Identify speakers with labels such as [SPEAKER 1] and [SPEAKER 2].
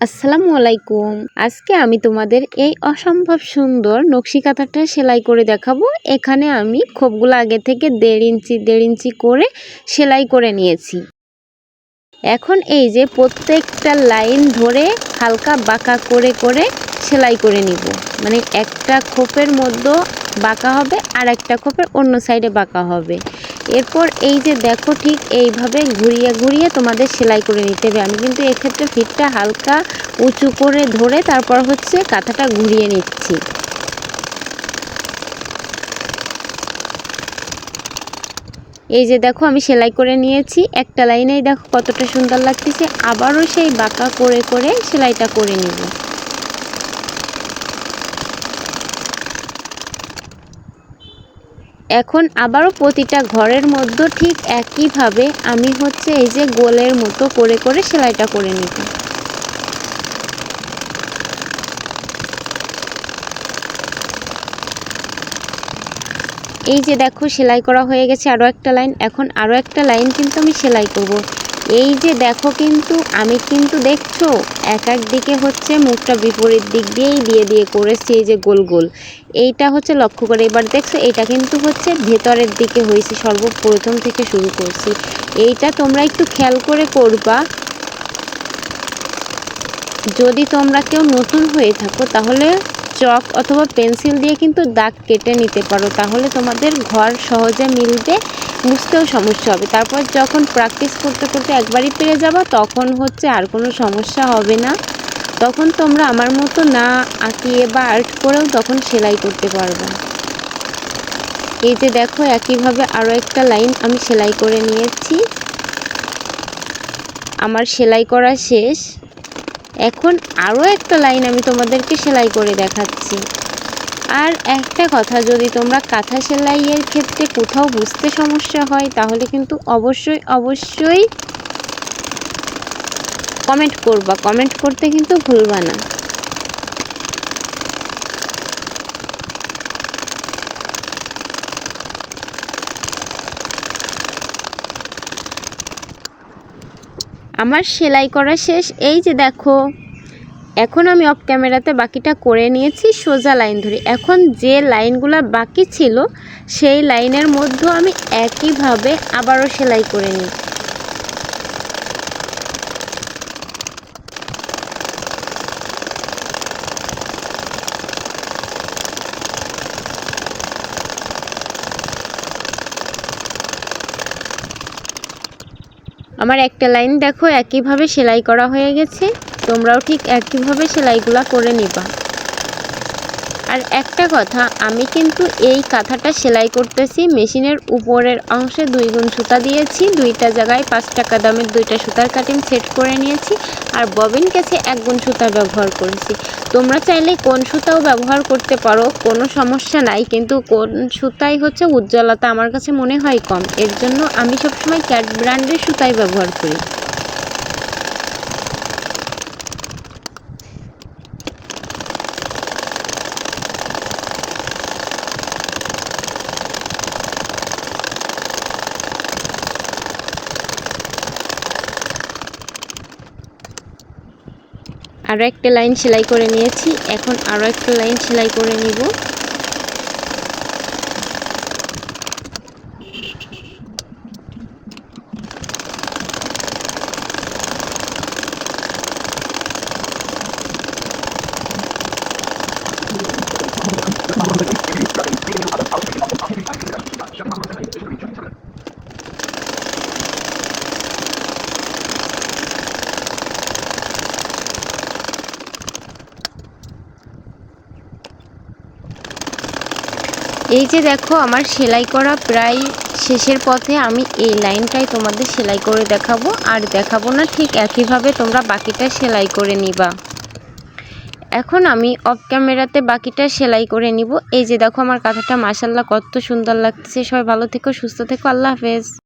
[SPEAKER 1] আসসালামু আলাইকুম। আজকে আমি তোমাদের এই অসম্ভব সুন্দর নকশি কাঁথাটা সেলাই করে দেখাবো। এখানে আমি খোপগুলো আগে থেকে দেড় ইঞ্চি দেড় ইঞ্চি করে সেলাই করে নিয়েছি। এখন এই যে প্রত্যেকটা লাইন ধরে হালকা বাঁকা করে করে সেলাই করে নিব। মানে একটা খোপের মধ্যে বাঁকা হবে আর একটা খোপের অন্য সাইডে বাঁকা হবে। এরপর এই যে দেখো ঠিক এইভাবে ঘুরিয়ে ঘুরিয়ে তোমাদের সেলাই করে নিতে হবে। আমি কিন্তু এক্ষেত্রে ফিটটা হালকা উঁচু করে ধরে তারপর হচ্ছে কাঁথাটা ঘুরিয়ে নিচ্ছি। এই যে দেখো আমি সেলাই করে নিয়েছি। একটা লাইনেই দেখো কতটা সুন্দর লাগতেছে। আবারও সেই বাঁকা করে করে সেলাইটা করে নিব। এখন আবারও প্রতিটা ঘরের মধ্যে ঠিক একইভাবে আমি হচ্ছে এই যে গোলের মতো করে করে সেলাইটা করে নিব এই যে দেখো, সেলাই করা হয়ে গেছে আরও একটা লাইন এখন আরও একটা লাইন কিন্তু আমি সেলাই করব। এই যে দেখো কিন্তু, আমি কিন্তু দেখছ, এক এক দিকে হচ্ছে মুখটা বিপরীত দিক দিয়েই দিয়ে দিয়ে করেছি এই যে গোল গোল। এইটা হচ্ছে লক্ষ্য করে। এবার দেখছ এটা কিন্তু হচ্ছে ভেতরের দিকে হয়েছে, সর্বপ্রথম থেকে শুরু করছি। এইটা তোমরা একটু খেয়াল করে করবা। যদি তোমরা কেউ নতুন হয়ে থাকো, তাহলে চক অথবা পেন্সিল দিয়ে কিন্তু দাগ কেটে নিতে পারো। তাহলে তোমাদের ঘর সহজে মিলবে, বুঝতেও সমস্যা হবে। তারপর যখন প্র্যাকটিস করতে করতে একবারই পেরে যাবা, তখন হচ্ছে আর কোনো সমস্যা হবে না। তখন তোমরা আমার মতো না আঁকিয়ে বা আর্ট করেও তখন সেলাই করতে পারবে। এই যে দেখো, একইভাবে আরও একটা লাইন আমি সেলাই করে নিয়েছি। আমার সেলাই করা শেষ। এখন আরও একটা লাইন আমি তোমাদেরকে সেলাই করে দেখাচ্ছি। আর একটা কথা, যদি তোমরা কাঁথা সেলাইয়ের ক্ষেত্রে কোথাও বুঝতে সমস্যা হয়, তাহলে কিন্তু অবশ্যই অবশ্যই কমেন্ট করবা। কমেন্ট করতে কিন্তু ভুলবা না। আমার সেলাই করা শেষ। এই যে দেখো, এখন আমি অফ ক্যামেরাতে বাকিটা করে নিয়েছি, সোজা লাইন ধরে। এখন যে লাইনগুলো বাকি ছিল, সেই লাইনের মধ্যেও আমি একইভাবে আবারও সেলাই করে নিই। আমার একটা লাইন দেখো, একইভাবে সেলাই করা হয়ে গেছে। তোমরাও ঠিক একইভাবে সেলাইগুলা করে নিবা। আর একটা কথা, আমি কিন্তু এই কাঁথাটা সেলাই করতেছি। মেশিনের উপরের অংশে দুই গুণ সুতা দিয়েছি, দুইটা জায়গায় পাঁচ টাকা দামের দুইটা সুতার কাটিং সেট করে নিয়েছি আর ববিন কাছে এক গুণ সুতা ব্যবহার করেছি। তোমরা চাইলে কোন সুতাও ব্যবহার করতে পারো, কোনো সমস্যা নাই, কিন্তু কোন সুতাই হচ্ছে উজ্জ্বলতা আমার কাছে মনে হয় কম। এর জন্য আমি সবসময় ক্যাট ব্র্যান্ডের সুতাই ব্যবহার করি। আরও একটা লাইন সেলাই করে নিয়েছি। এখন আরও একটা লাইন সেলাই করে নিব। এই যে দেখো, আমার সেলাই করা প্রায় শেষের পথে আমি এই লাইনটাই তোমাদের সেলাই করে দেখাবো। আর দেখাবো না ঠিক একইভাবে তোমরা বাকিটা সেলাই করে নিবা। এখন আমি অফ ক্যামেরাতে বাকিটা সেলাই করে নিব। এই যে দেখো, আমার কাঁথাটা মাসাল্লাহ কত সুন্দর লাগতেছে। সবাই ভালো থেকো, সুস্থ থেকো। আল্লাহ হাফেজ।